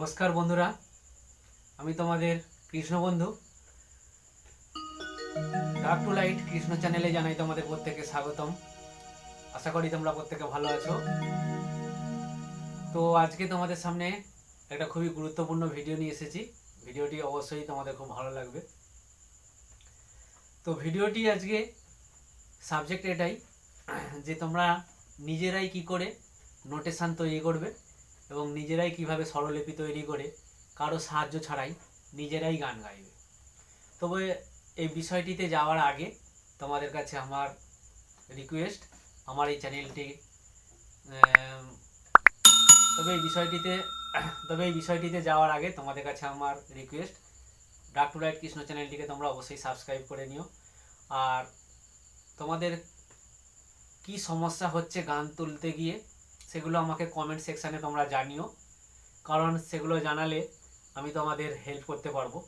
নমস্কার বন্ধুরা, আমি তোমাদের কৃষ্ণ বন্ধু। ডার্ক টু লাইট কৃষ্ণ চ্যানেলে জানাই তোমাদের প্রত্যেকে স্বাগতম। আশা করি তোমরা প্রত্যেকে ভালো আছো। তো আজকে তোমাদের সামনে একটা খুবই গুরুত্বপূর্ণ ভিডিও নিয়ে এসেছি। ভিডিওটি অবশ্যই তোমাদের খুব ভালো লাগবে। তো ভিডিওটি আজকে সাবজেক্ট এটাই যে তোমরা নিজেরাই কি করে নোটেশান তৈরি করবে। এবং নিজেরাই কীভাবে স্বরলিপি তৈরি করে, কারও সাহায্য ছাড়াই নিজেরাই গান গাইবে। তবে এই বিষয়টিতে যাওয়ার আগে তোমাদের কাছে আমার রিকোয়েস্ট আমার এই চ্যানেলটি তবে এই বিষয়টিতে, তবে এই বিষয়টিতে যাওয়ার আগে তোমাদের কাছে আমার রিকোয়েস্ট ডাক টু রাইট কৃষ্ণ চ্যানেলটিকে তোমরা অবশ্যই সাবস্ক্রাইব করে নিও। আর তোমাদের কি সমস্যা হচ্ছে গান তুলতে গিয়ে সেগুলো আমাকে কমেন্ট সেকশানে তোমরা জানিও। কারণ সেগুলো জানালে আমি তোমাদের হেল্প করতে পারব।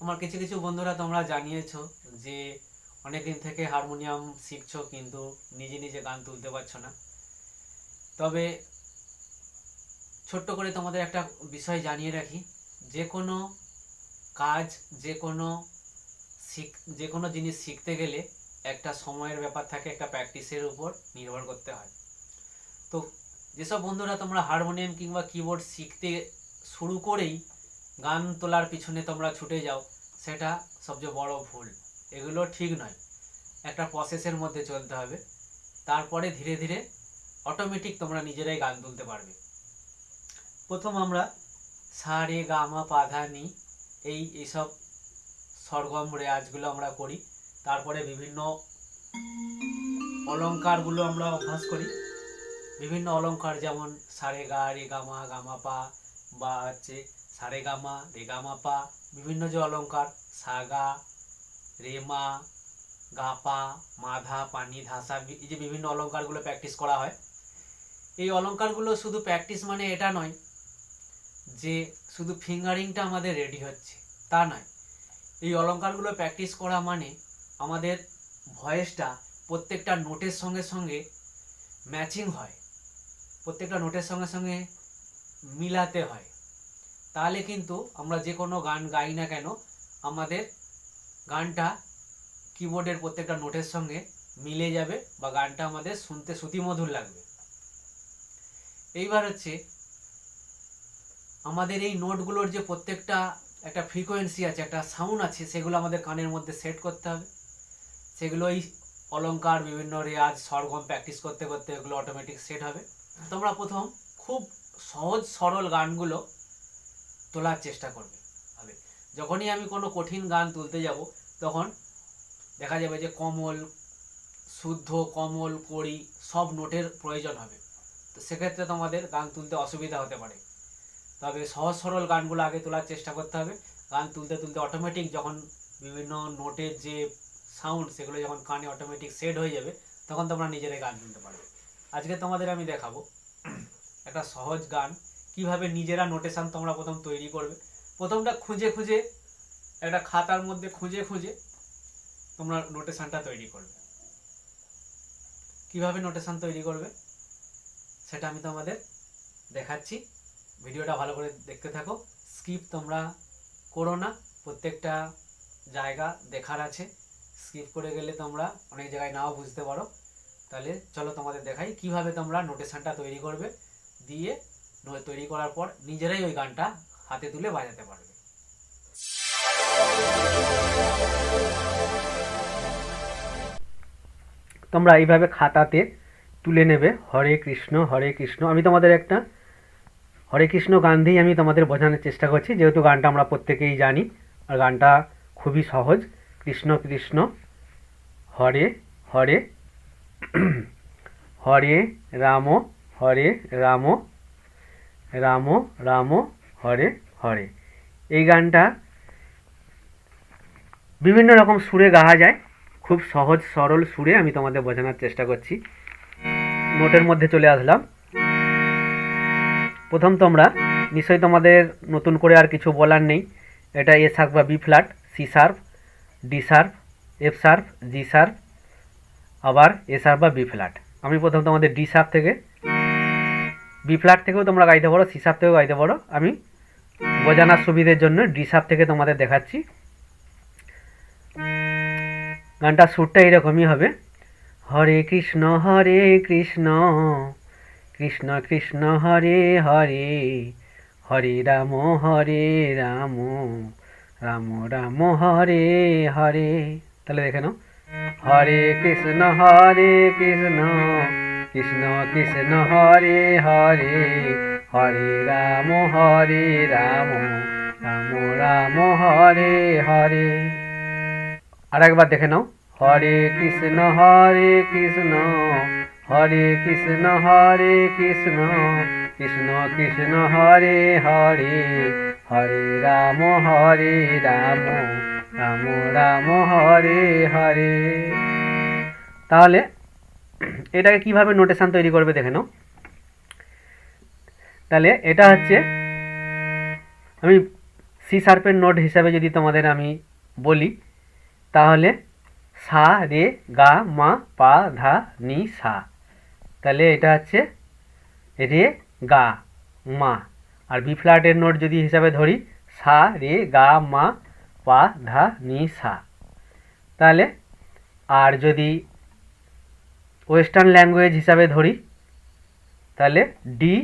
আমার কিছু কিছু বন্ধুরা তোমরা জানিয়েছো যে অনেকদিন থেকে হারমোনিয়াম শিখছো কিন্তু নিজে নিজে গান তুলতে পারছ না। তবে ছোট্ট করে তোমাদের একটা বিষয় জানিয়ে রাখি। যে কোনো কাজ, যে কোনো শিখ, যে কোনো জিনিস শিখতে গেলে একটা সময়ের ব্যাপার থাকে, একটা প্র্যাকটিসের উপর নির্ভর করতে হয়। তো যেসব বন্ধুরা তোমরা হারমোনিয়াম কিংবা কিবোর্ড শিখতে শুরু করেই গান তোলার পিছনে তোমরা ছুটে যাও, সেটা সবচেয়ে বড় ভুল। এগুলো ঠিক নয়। একটা প্রসেসের মধ্যে চলতে হবে। তারপরে ধীরে ধীরে অটোমেটিক তোমরা নিজেরাই গান তুলতে পারবে। প্রথম আমরা সা, রে, গা, মা, পা নি এই এইসব সরগম রেয়াজগুলো আমরা করি। তারপরে বিভিন্ন অলঙ্কারগুলো আমরা অভ্যাস করি। বিভিন্ন অলঙ্কার যেমন সারে গা, রে গামা গামা পা, বা হচ্ছে সারে গামা রে গামা পা, বিভিন্ন যে অলঙ্কার সাগা রেমা গাপা মাধা পানি ধাসা এই যে বিভিন্ন অলঙ্কারগুলো প্র্যাকটিস করা হয়। এই অলঙ্কারগুলো শুধু প্র্যাকটিস মানে এটা নয় যে শুধু ফিঙ্গারিংটা আমাদের রেডি হচ্ছে, তা নয়। এই অলঙ্কারগুলো প্র্যাকটিস করা মানে আমাদের ভয়েসটা প্রত্যেকটা নোটের সঙ্গে সঙ্গে ম্যাচিং হয়। প্রত্যেকটা নোটের সঙ্গে সঙ্গে মিলাতে হয়। তাহলে কিন্তু আমরা যে কোনো গান গাই না কেন, আমাদের গানটা কিবোর্ডের প্রত্যেকটা নোটের সঙ্গে মিলে যাবে বা গানটা আমাদের শুনতে শ্রুতিমধুর লাগবে। এইবার হচ্ছে আমাদের এই নোটগুলোর যে প্রত্যেকটা একটা ফ্রিকোয়েন্সি আছে, একটা সাউন্ড আছে, সেগুলো আমাদের কানের মধ্যে সেট করতে হবে। সেগুলো এই অলংকার, বিভিন্ন রেয়াজ সরগম প্র্যাকটিস করতে করতে এগুলো অটোমেটিক সেট হবে। তোমরা প্রথম খুব সহজ সরল গানগুলো তোলার চেষ্টা করবে হবে। যখনই আমি কোনো কঠিন গান তুলতে যাব, তখন দেখা যাবে যে কমল, শুদ্ধ, কমল, কড়ি সব নোটের প্রয়োজন হবে। তো সেক্ষেত্রে তোমাদের গান তুলতে অসুবিধা হতে পারে। তবে সহজ সরল গানগুলো আগে তোলার চেষ্টা করতে হবে। গান তুলতে তুলতে অটোমেটিক যখন বিভিন্ন নোটের যে সাউন্ড সেগুলো যখন কানে অটোমেটিক সেট হয়ে যাবে, তখন তোমরা নিজেরাই গান তুলতে পারবে। আজকে তোমাদের আমি দেখাবো একটা সহজ গান, কীভাবে নিজেরা নোটেশন তোমরা প্রথম তৈরি করবে। প্রথমটা খুঁজে খুঁজে, একটা খাতার মধ্যে খুঁজে খুঁজে তোমরা নোটেশনটা তৈরি করবে। কীভাবে নোটেশন তৈরি করবে, সেটা আমি তোমাদের দেখাচ্ছি। ভিডিওটা ভালো করে দেখতে থাকো। স্কিপ তোমরা করো না, প্রত্যেকটা জায়গা দেখার আছে। স্কিপ করে গেলে তোমরা অনেক জায়গায় নাও বুঝতে পারো। তাহলে চলো তোমাদের দেখাই কীভাবে তোমরা নোটেশনটা তৈরি করবে। দিয়ে তৈরি করার পর নিজেরাই ওই গানটা হাতে তুলে বাজাতে পারবে। তোমরা এইভাবে খাতাতে তুলে নেবে, হরে কৃষ্ণ হরে কৃষ্ণ। আমি তোমাদের একটা হরে কৃষ্ণ গান দিয়েই আমি তোমাদের বোঝানোর চেষ্টা করছি। যেহেতু গানটা আমরা প্রত্যেকেই জানি, আর গানটা খুবই সহজ। কৃষ্ণ কৃষ্ণ, হরে হরে হরে রাম হরে রাম রাম রাম, হরে হরে। এই গানটা বিভিন্ন রকম সুরে গাওয়া যায়। খুব সহজ, সরল সুরে আমি তোমাদের বোঝানোর চেষ্টা করছি। নোটের মধ্যে চলে আসলাম। প্রথম তোমরা, নিশ্চয়ই তোমাদের নতুন করে আর কিছু বলার নেই। এটা এ শার্প বা B flat C sharp D sharp F sharp G sharp আবার এ শার্প বা বি ফ্ল্যাট আমি প্রথম তোমাদের ডি শার্প থেকে বি ফ্ল্যাট থেকেও তোমরা গাইতে পারো সি শার্প থেকেও গাইতে পারো। আমি বোঝানোর সুবিধের জন্য ডি শার্প থেকে তোমাদের দেখাচ্ছি। গানটার সুরটা এরকমই হবে। হরে কৃষ্ণ হরে কৃষ্ণ কৃষ্ণ কৃষ্ণ, হরে হরে হরে রাম হরে রাম রাম রাম, হরে হরে। তাহলে দেখে নাও। হরে কৃষ্ণ হরে কৃষ্ণ কৃষ্ণ কৃষ্ণ হরে হরে হরে রাম হরে রাম রাম রাম হরে হরে আর একবার দেখে নাও। হরে কৃষ্ণ হরে কৃষ্ণ হরে কৃষ্ণ হরে কৃষ্ণ কৃষ্ণ কৃষ্ণ, হরে হরে হরে রাম হরে রাম। রাম রাম হরে। হরে তাহলে এটাকে কীভাবে নোটেশান তৈরি করবে দেখে নাও। তাহলে এটা হচ্ছে, আমি সি শার্পের নোট হিসাবে যদি তোমাদের আমি বলি, তাহলে সা, রে, গা, মা, পা, ধা, নি, সা। তাহলে এটা হচ্ছে রে, গা, মা। আর বি ফ্ল্যাটের নোট যদি হিসাবে ধরি, সা, রে, গা, মা পা, ধা, নি, সা। তাহলে, আর যদি ওয়েস্টার্ন ল্যাঙ্গুয়েজ হিসাবে ধরি, তাহলে ডি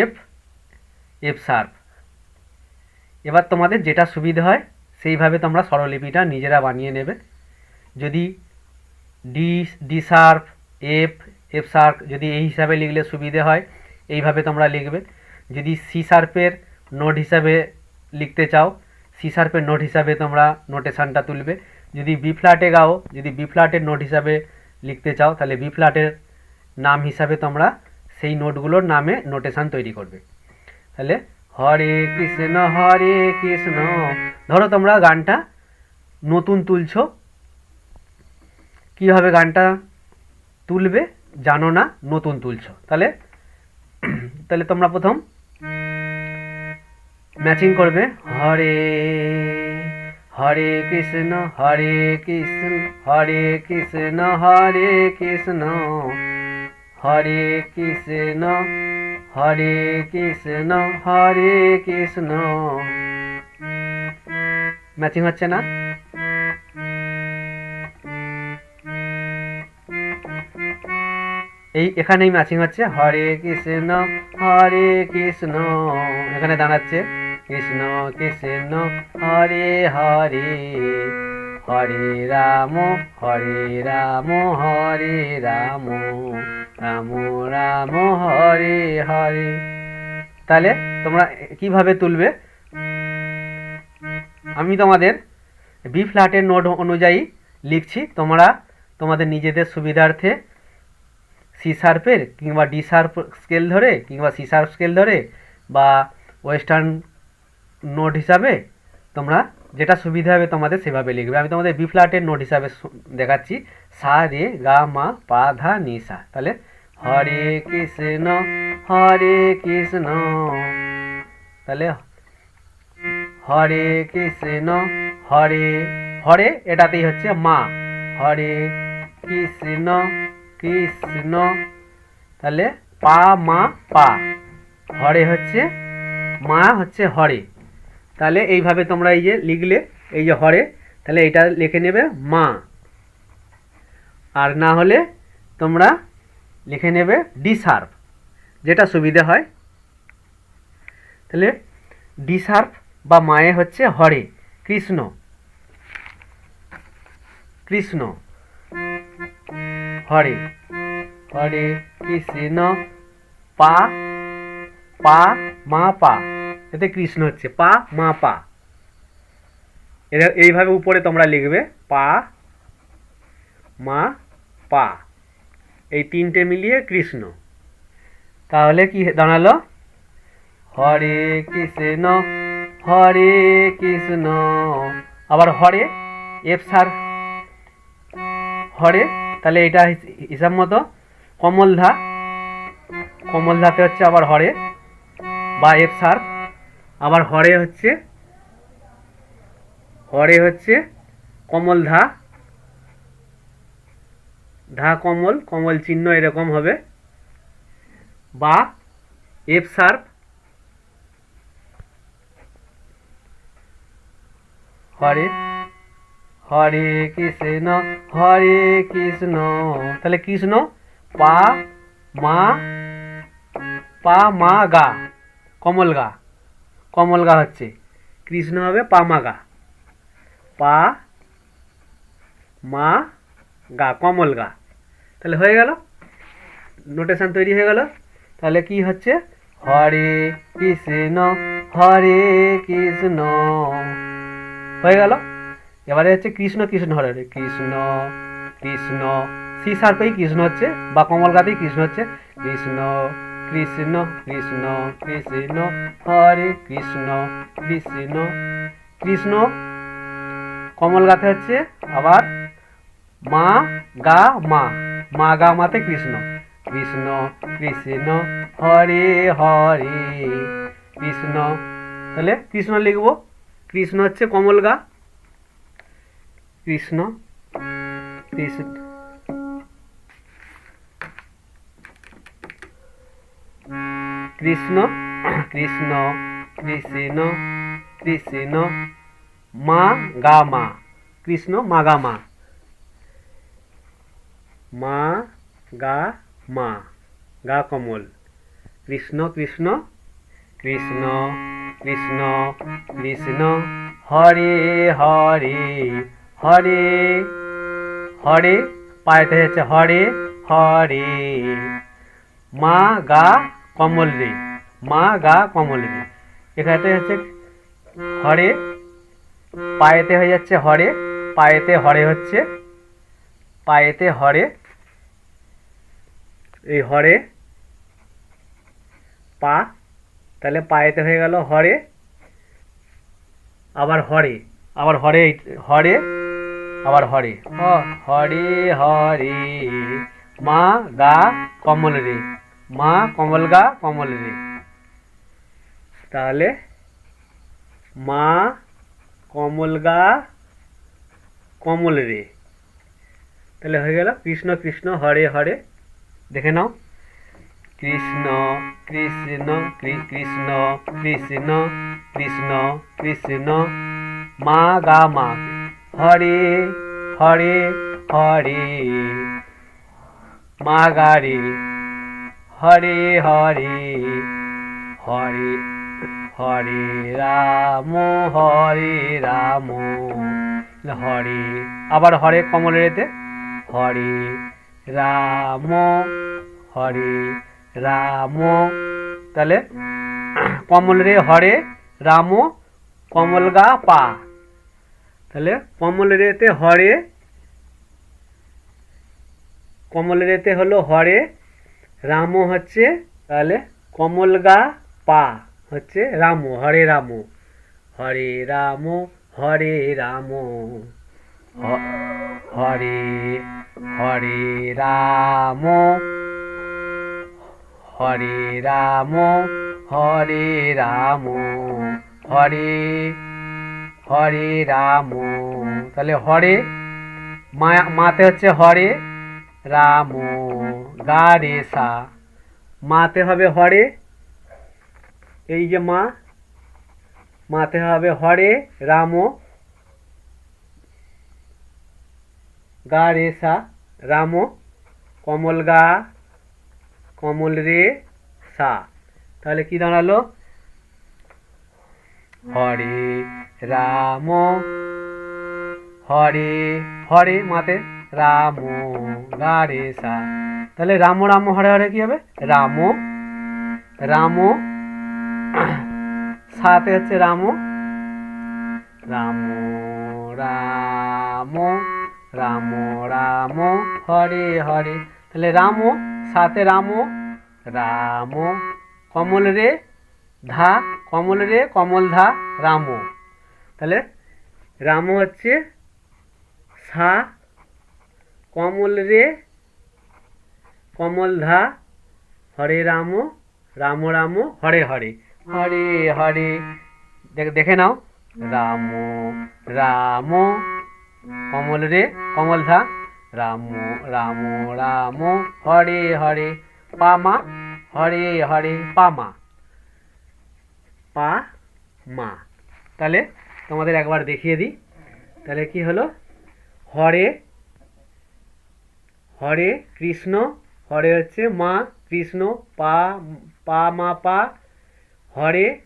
এফ এফ শার্প এবার তোমাদের যেটা সুবিধা হয়, সেইভাবে তোমরা স্বরলিপিটা নিজেরা বানিয়ে নেবে। যদি D D sharp F F sharp যদি এই হিসাবে লিখলে সুবিধে হয়, এইভাবে তোমরা লিখবে। যদি সি সার্পের নোট হিসাবে লিখতে চাও সি শার্পের নোট হিসাবে তোমরা নোটেশানটা তুলবে। যদি বি ফ্ল্যাটে গাও, যদি বি ফ্ল্যাটের নোট হিসাবে লিখতে চাও, তাহলে বি ফ্ল্যাটের নাম হিসাবে তোমরা সেই নোটগুলোর নামে নোটেশান তৈরি করবে। তাহলে হরে কৃষ্ণ হরে কৃষ্ণ, ধরো তোমরা গানটা নতুন তুলছো। কীভাবে গানটা তুলবে? জানো না, নতুন তুলছো। তাহলে তাহলে তোমরা প্রথম ম্যাচিং করবে। হরে হরে কৃষ্ণ হরে কৃষ্ণ হরে কৃষ্ণ হরে কৃষ্ণ হরে কৃষ্ণ হরে কৃষ্ণ হরে কৃষ্ণ। ম্যাচিং হচ্ছে না? এই এখানেই ম্যাচিং হচ্ছে। হরে কৃষ্ণ হরে কৃষ্ণ। এখানে দাঁড়াচ্ছে। কৃষ্ণ কৃষ্ণ, হরে হরে। হরে রাম হরে রাম হরে রাম। রাম রাম, হরে হরে। তাহলে তোমরা কীভাবে তুলবে? আমি তোমাদের বি ফ্ল্যাটের নোট অনুযায়ী লিখছি। তোমরা তোমাদের নিজেদের সুবিধার্থে সি শার্পের কিংবা ডি শার্প স্কেল ধরে কিংবা সি শার্প স্কেল ধরে বা ওয়েস্টার্ন নোট হিসাবে তোমরা যেটা সুবিধা হবে তোমাদের সেভাবে লিখবে। আমি তোমাদের বি ফ্ল্যাটের নোট হিসাবে দেখাচ্ছি। সা, রে, গা, মা, পা, ধা, নি, সা। তাহলে হরে কৃষ্ণ হরে কৃষ্ণ। তাহলে হরে কৃষ্ণ, হরে হরে এটাতেই হচ্ছে মা। হরে কৃষ্ণ কৃষ্ণ। তাহলে পা, মা, পা। হরে হচ্ছে, মা হচ্ছে হরে। তাহলে এইভাবে তোমরা এই যে লিখলে, এই যে হরে, তাহলে এটা লিখে নেবে মা। আর না হলে তোমরা লিখে নেবে ডি শার্প যেটা সুবিধে হয়। তাহলে ডি শার্প বা মায়ে হচ্ছে হরে, কৃষ্ণ। কৃষ্ণ। হরে। হরে কৃষ্ণ, পা পা, মা, পা। এতে কৃষ্ণ হচ্ছে, পা, মা, পা। এরা এইভাবে উপরে তোমরা লিখবে, পা, মা, পা। এই তিনটে মিলিয়ে কৃষ্ণ। তাহলে কি দাঁড়াল? হরে কৃষ্ণ হরে কৃষ্ণ। আবার হরে, এফ সার হরে, তাহলে এটা হিস- হিসাব মতো। কমল ধা কমল ধাতে হচ্ছে আবার হরে, বা এফ সার আবার হরে হচ্ছে হরে হচ্ছে কমল ধা ধা কমল কমল চিহ্ন এরকম হবে, বা, এফ শার্প, হরে হরে কৃষ্ণ হরে কৃষ্ণ, তাহলে কৃষ্ণ, পা, মা পা, মা, গা, কমল গা। কমল গা হচ্ছে। কৃষ্ণ হবে পা মা গা। পা মা গা, কমল গা। তাহলে হয়ে গেল? নোটেশন তৈরি হয়ে গেল? তাহলে কি হচ্ছে? হরে কৃষ্ণ হরে কৃষ্ণ। হয়ে গেল? এবারে হচ্ছে কৃষ্ণ কৃষ্ণ হরে। কৃষ্ণ কৃষ্ণ। সি সার্পেই কৃষ্ণ হচ্ছে বা কমল গাতেই কৃষ্ণ হচ্ছে। কৃষ্ণ কৃষ্ণ কৃষ্ণ কৃষ্ণ, হরে কৃষ্ণ কৃষ্ণ কৃষ্ণ। কমল গাতে হচ্ছে আবার মা গা মা মা গা মাতে কৃষ্ণ। কৃষ্ণ কৃষ্ণ, হরে হরে, কৃষ্ণ। তাহলে কৃষ্ণ লিখব। কৃষ্ণ হচ্ছে কমল গা। কৃষ্ণ কৃষ্ণ। কৃষ্ণ কৃষ্ণ কৃষ্ণ কৃষ্ণ, মা, গা, মা। কৃষ্ণ, মা, গা, মা। মা, গা মা। গা, কমল। কৃষ্ণ কৃষ্ণ কৃষ্ণ কৃষ্ণ কৃষ্ণ। হরে হরে হরে। হরে পায়েতে হচ্ছে হরে হরে। মা, গা কমল রে। মা গা কমল রে। এখানে হচ্ছে হরে পায়েতে হয়ে যাচ্ছে হরে পায়েতে হরে হচ্ছে পায়েতে হরে এই হরে পা তাহলে পায়েতে হয়ে গেল হরে আবার হরে আবার হরে হরে আবার হরে। হরে হরে মা গা কমল রে। মা, কমল গা কমল রে তাহলে মা, কমল গা কমল রে তাহলে হয়ে গেল কৃষ্ণ কৃষ্ণ, হরে হরে। দেখে নাও। কৃষ্ণ কৃষ্ণ কৃষ্ণ কৃষ্ণ কৃষ্ণ কৃষ্ণ। মা গা, মা হরে হরে হরে। মা গা, রে। হরে হরে হরে হরে রাম হরে রাম, হরে, আবার হরে কমল রেতে হরে রাম হরে রাম, তাহলে কমল রে হরে রাম, কমল গা পা, তাহলে কমল রেতে হরে কমল রেতে হলো হরে রাম হচ্ছে তাহলে কমল গা পা হচ্ছে রাম, হরে রাম। হরে রাম হরে রাম। হরে হরে রাম। হরে রাম হরে রাম। হরে হরে রাম। তাহলে হরে মাতে হচ্ছে হরে রাম। গা রে সা। মাতে হবে হরে। এই যে মা, মাতে হবে হরে, রাম। গা রে সা, রাম। কমল গা, কমল রে সা। তাহলে কি দাঁড়াল? হরে রাম। হরে হরে মাতে। রাম গা রে সা। তাহলে রাম রাম, হরে হরে কি হবে? রাম রাম, সাথে হচ্ছে রাম রাম রাম রাম রাম, হরে হরে। তাহলে রাম, সাথে রাম রাম, কমল রে, ধা, কমল রে, কমল ধা, রাম। তাহলে রাম হচ্ছে সা, কমল রে কমল ধা, হরে রাম রাম রাম, হরে হরে। হরে হরে। দেখ- নাও। রাম রাম। কমল রে, কমল ধা। রাম রাম রাম, হরে হরে। পামা হরে হরে। পা মা। পা মা। তাহলে তোমাদের একবার দেখিয়ে দিই। তাহলে কি হলো? হরে হরে কৃষ্ণ হরে হচ্ছে মা, কৃষ্ণ, পা পা মা পা, হরে,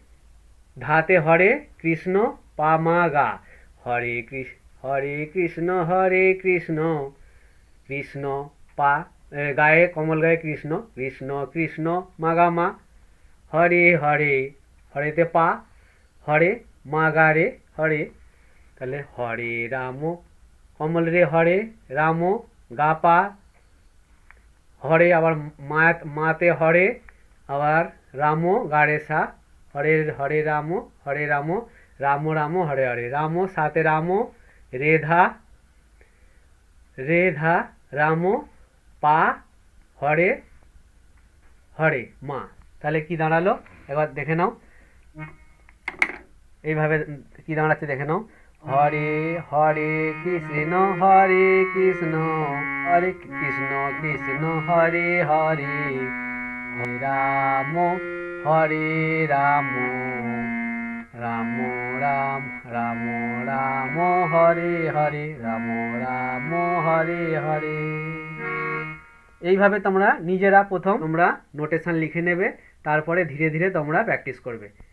ধাতে হরে, কৃষ্ণ, পা মা গা। হরে কৃষ্ণ হরে কৃষ্ণ হরে কৃষ্ণ কৃষ্ণ, পা গায়ে, কমল গায়ে কৃষ্ণ কৃষ্ণ কৃষ্ণ, মা গা, মা। হরে হরে, হরেতে পা, হরে, মা গা রে, হরে। তাহলে হরে, রাম, কমল রে, হরে, রাম, গা পা হরে আবার মাতে হরে, আবার রাম গাড়ে সা হরে হরে রাম হরে রাম রাম রাম, হরে হরে, রাম সাতে রাম, রেধা রেধা, রাম, পা, হরে হরে, মা। তাহলে কি দাঁড়াল? একবার দেখে নাও। এইভাবে কি দাঁড়াচ্ছে দেখে নাও। হরে হরে কৃষ্ণ হরে কৃষ্ণ হরে কৃষ্ণ কৃষ্ণ, হরে হরে। হরে রাম হরে রাম রাম রাম রাম রাম, হরে হরে, রাম রাম, হরে হরে। এইভাবে তোমরা নিজেরা প্রথম তোমরা নোটেশন লিখে নেবে, তারপরে ধীরে ধীরে তোমরা প্র্যাকটিস করবে।